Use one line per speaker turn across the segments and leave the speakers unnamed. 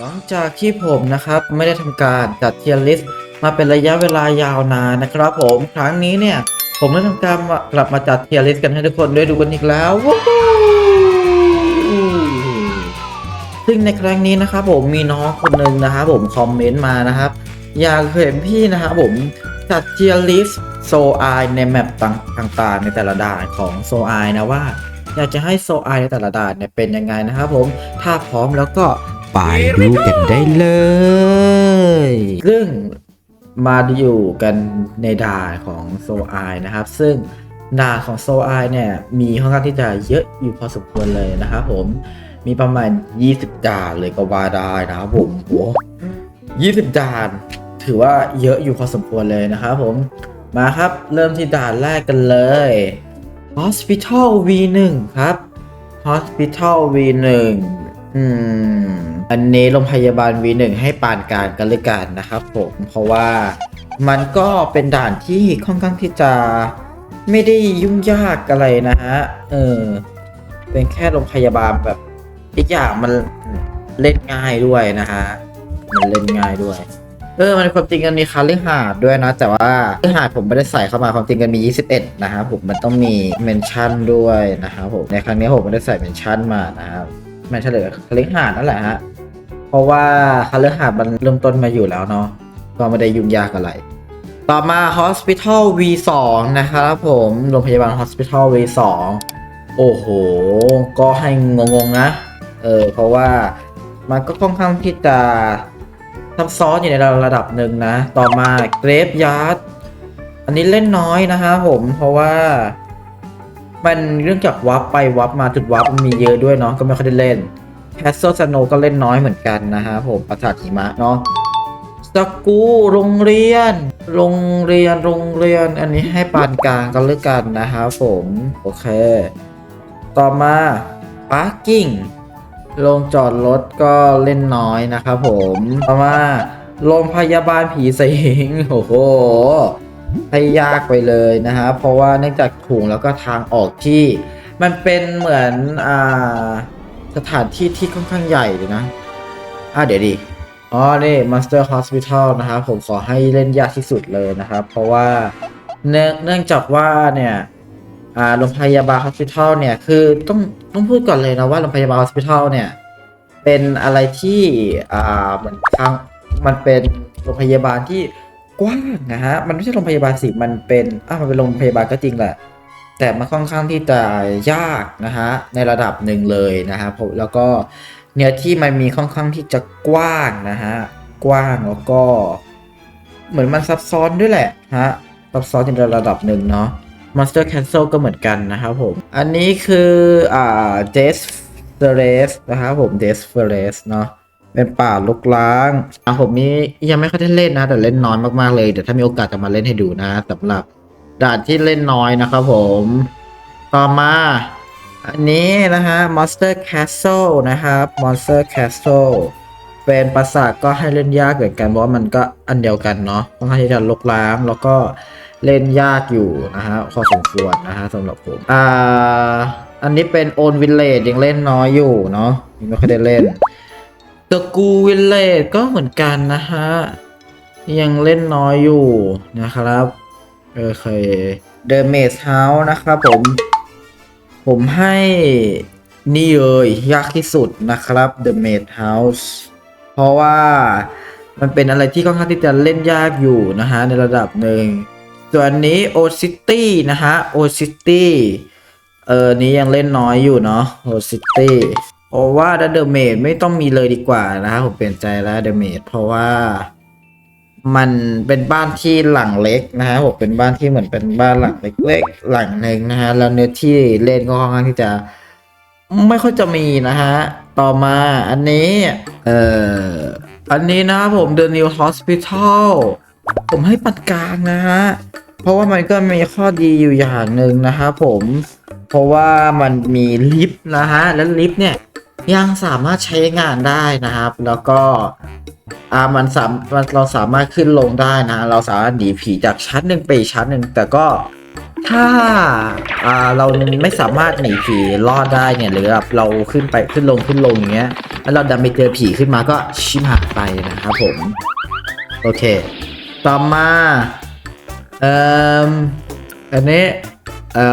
หลังจากที่ผมนะครับไม่ได้ทำการจัดเทียร์ลิสต์มาเป็นระยะเวลายาวนานนะครับผมครั้งนี้เนี่ย ผมได้ทำการกลับมาจัดเทียร์ลิสต์กันให้ทุกคนได้ดูกันอีกแล้วซึ่งในครั้งนี้นะครับผมมีน้องคนหนึ่งนะครับผมคอมเมนต์มานะครับ อยากเห็นพี่นะครับผมจัดเทียร์ลิสต์โซไอในแมปต่างๆ ในแต่ละด่านของโซไอนะว่า อยากจะให้โซไอในแต่ละด่านเนี่ยเป็นยังไงนะครับผมถ้าพร้อมแล้วก็ ไปดูกันได้เลย ซึ่งมาอยู่กันในด่านของโซไอนะครับ ซึ่งด่านของโซไอเนี่ย มีค่อนข้างที่จะเยอะอยู่พอสมควรเลยนะครับผมมีประมาณ 20 ด่านเลยก็ว่าได้นะครับผมโอ้20ด่าน ถือว่าเยอะอยู่พอสมควรเลยนะครับผมมาครับเริ่มที่ด่านแรกกันเลย Hospital V1 ครับ Hospital V1 อืม อันนี้โรงพยาบาล V1 ให้ปานกลารกันเลยกันนะครับผมเพราะว่ามันก็เป็นด่านที่ค่อนข้างที่จะไม่ได้ยุ่งยากอะไรนะฮะ เออ เป็นแค่โรงพยาบาลแบบอีกอย่างมันเล่นง่ายด้วยนะฮะ มันเล่นง่ายด้วย เออ มันความจริงกันมีคาลิหาดด้วยนะ แต่ว่าคาลิหาดผมไม่ได้ใส่เข้ามาความจริงกันมี 21 นะครับผมมันต้องมีเมนชั่นด้วยนะครับผมในครั้งนี้ผมไม่ได้ใส่เมนชั่นมานะครับ แมนชั่นเลยคาลิหาดนั่นแหละฮะ เพราะว่าคาลิหาดมันเริ่มต้นมาอยู่แล้วเนาะก็ไม่ได้ยุ่งยากอะไร ต่อมา Hospital V2 นะครับผมโรงพยาบาล Hospital V2 โอ้โห ก็ให้งงๆนะ เออ เพราะว่ามันก็ค่อนข้างที่จะซับซ้อนอยู่ในระดับหนึ่งนะ ต่อมาเกรฟยาร์ดอันนี้เล่นน้อยนะฮะผม เพราะว่า มันเรื่องจากวับไปวับมาจุดวับมันมีเยอะด้วยเนาะก็ไม่ค่อยได้เล่นแคสเซิลสโนก็เล่นน้อยเหมือนกันนะฮะผมปราสาทหิมะเนาะสกูโรงเรียน โรงเรียนโรงเรียน อันนี้ให้ปานกลางกันเลยกันนะครับผม โอเค ต่อมา parking โรงจอดรถก็เล่นน้อยนะครับผม ต่อมาโรงพยาบาลผีสิงโอ้โห ให้ยากไปเลยนะครับเพราะว่าเนื่องจากถุงแล้วก็ทางออกที่ มันเป็นเหมือนอ่าสถานที่ที่ค่อนข้างใหญ่เลยนะอะเดี๋ยวดิอ๋อนี่ Master Hospital นะครับผมขอให้เล่นยากที่สุดเลยนะครับ เพราะว่าเนื่องเนื่องจากว่าเนี่ยโรงพยาบาล Hospital เนี่ยคือต้องต้องพูดก่อนเลยนะว่าโรงพยาบาล Hospital เนี่ยเป็นอะไรที่อ่าเหมันทางมันเป็นโรงพยาบาลที่ กว้างนะฮะ มันไม่ใช่โรงพยาบาลสิมันเป็นอะมันเป็นโรงพยาบาลก็จริงแหละ แต่มันค่อนข้างที่จะยากนะฮะ ในระดับหนึ่งเลยนะครับผมแล้วก็เนื้อที่มันมีค่อนข้างที่จะกว้างนะฮะ กว้างแล้วก็ เหมือนมันซับซ้อนด้วยแหละฮะ ซับซ้อนในระดับหนึ่งเนาะ Monster Castle ก็เหมือนกันนะครับผม อันนี้คือ อ่า Death Forest นะครับผม Death Forest เนาะ เป็นป่าลุกล้างอะผมนี้ยังไม่ค่อยได้เล่นนะ แต่เล่นน้อยมากๆเลยเดี๋ยวถ้ามีโอกาสจะมาเล่นให้ดูนะสำหรับด่านที่เล่นน้อยนะครับผม ต่อมาอันนี้นะฮะ Monster Castle นะครับ Monster Castle เป็นปราสาทก็ให้เล่นยากเหมือนกันเพราะว่ามันก็อันเดียวกันเนาะค่อนข้างที่จะลกล้างแล้วก็เล่นยากอยู่นะฮะพอสมควรนะฮะสำหรับผมอ่าอันนี้เป็น Own Village ยังเล่นน้อยอยู่เนาะยังไม่ค่อยได้เล่น The Goo Village ก็เหมือนกันนะฮะ ยังเล่นน้อยอยู่นะครับโอเค The Maze House นะครับผม ผมให้นี่เลยยากที่สุดนะครับ The Maze House เพราะว่ามันเป็นอะไรที่ค่อนข้างที่จะเล่นยากอยู่นะฮะในระดับหนึ่ง ส่วนอันนี้ O City นะฮะ O City เออนี้ยังเล่นน้อยอยู่เนาะ O City เพราะว่า The Maze ไม่ต้องมีเลยดีกว่านะฮะผมเปลี่ยนใจแล้ว The Maze เพราะว่ามันเป็นบ้านที่หลังเล็กนะฮะผมเป็นบ้านที่เหมือนเป็นบ้านหลังเล็กๆหลังหนึ่งนะฮะแล้วเนื้อที่เล่นก็ค่อนข้างที่จะ ไม่ค่อยจะมีนะฮะต่อมาอันนี้ เอ่ออันนี้นะครับผม The New Hospital ผมให้ปัดกลางนะฮะเพราะว่ามันก็มีข้อดีอยู่อย่างหนึ่งนะครับผม เพราะว่ามันมีลิฟต์นะฮะ แล้วลิฟต์เนี่ยยังสามารถใช้งานได้นะครับ แล้วก็อ่ามันสามารถเราสามารถขึ้นลงได้นะ เราสามารถหนีผีจากชั้นหนึ่งไปชั้นหนึ่งแต่ก็ถ้าอ่าเราไม่สามารถหนีผีรอดได้เนี่ยหรือแบบเราขึ้นไปขึ้นลงขึ้นลงอย่างเงี้ยแล้วเราดันไปเจอผีขึ้นมาก็ชิมหายไปนะครับผม โอเค ต่อมาเอ่ออันนี้ เอ่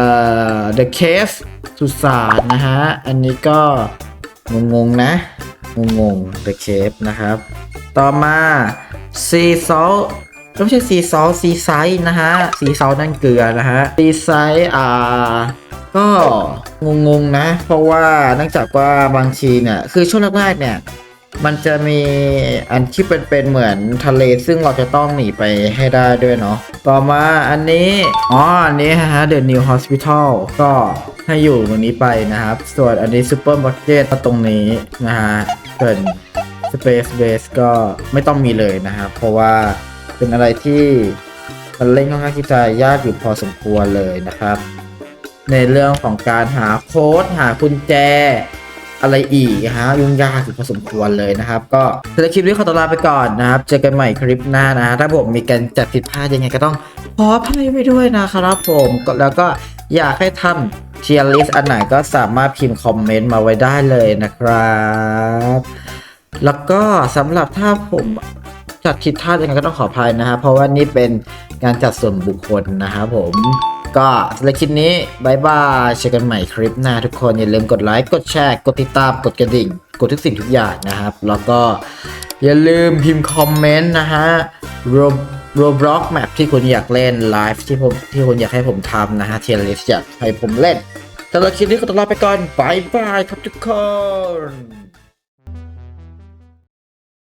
อ the cave สุสานนะฮะ อันนี้ก็งงๆนะ งงๆ the cave นะครับ ต่อมา sea salt ไม่ใช่ sea salt sea side นะฮะ sea salt นั่นเกลือนะฮะ sea side อ่าก็งงๆนะ เพราะว่าเนื่องจากว่าบางทีเนี่ยคือช่วงแรกๆเนี่ย มันจะมีอันที่เป็นเป็นเหมือนทะเลซึ่งเราจะต้องหนีไปให้ได้ด้วยเนาะต่อมาอันนี้อ๋ออันนี้ฮะ The New Hospital ก็ให้อยู่ตรงนี้ไปนะครับ ส่วนอันนี้ Super Market ตรงนี้นะฮะส่วน Space Base ก็ไม่ต้องมีเลยนะครับ เพราะว่าเป็นอะไรที่มันเล่นค่อนข้างที่จะยากอยู่พอสมควรเลยนะครับ ในเรื่องของการหาโค้ดหากุญแจ อะไรอีกฮะยุ่งยากอยู่พอสมควรเลยนะครับ ก็สำหรับคลิปนี้ขอตัวลาไปก่อนนะครับ เจอกันใหม่คลิปหน้านะถ้าผมมีการจัดผิดพลาดยังไงก็ต้องขออภัยไปด้วยนะครับผมแล้วก็อยากให้ทำเทียร์ลิสอันไหนก็สามารถพิมพ์คอมเมนต์มาไว้ได้เลยนะครับ แล้วก็สำหรับถ้าผมจัดผิดพลาดยังไงก็ต้องขออภัยนะครับเพราะว่านี่เป็นการจัดส่วนบุคคลนะครับผม ก็สำหรับคลิปนี้บายบายเจอกันใหม่คลิปหน้าทุกคน อย่าลืมกดไลค์ กดแชร์ กดติดตาม กดกระดิ่ง กดทุกสิ่งทุกอย่างนะครับ แล้วก็อย่าลืมพิมพ์คอมเมนต์นะฮะโรโรบล็อกแมปที่คุณอยากเล่นไลฟ์ที่ผมที่คุณอยากให้ผมทำนะฮะเทียร์ลิสอยากให้ผมเล่นสำหรับคลิปนี้ขอตัวลาไปก่อนบายบายครับทุกคน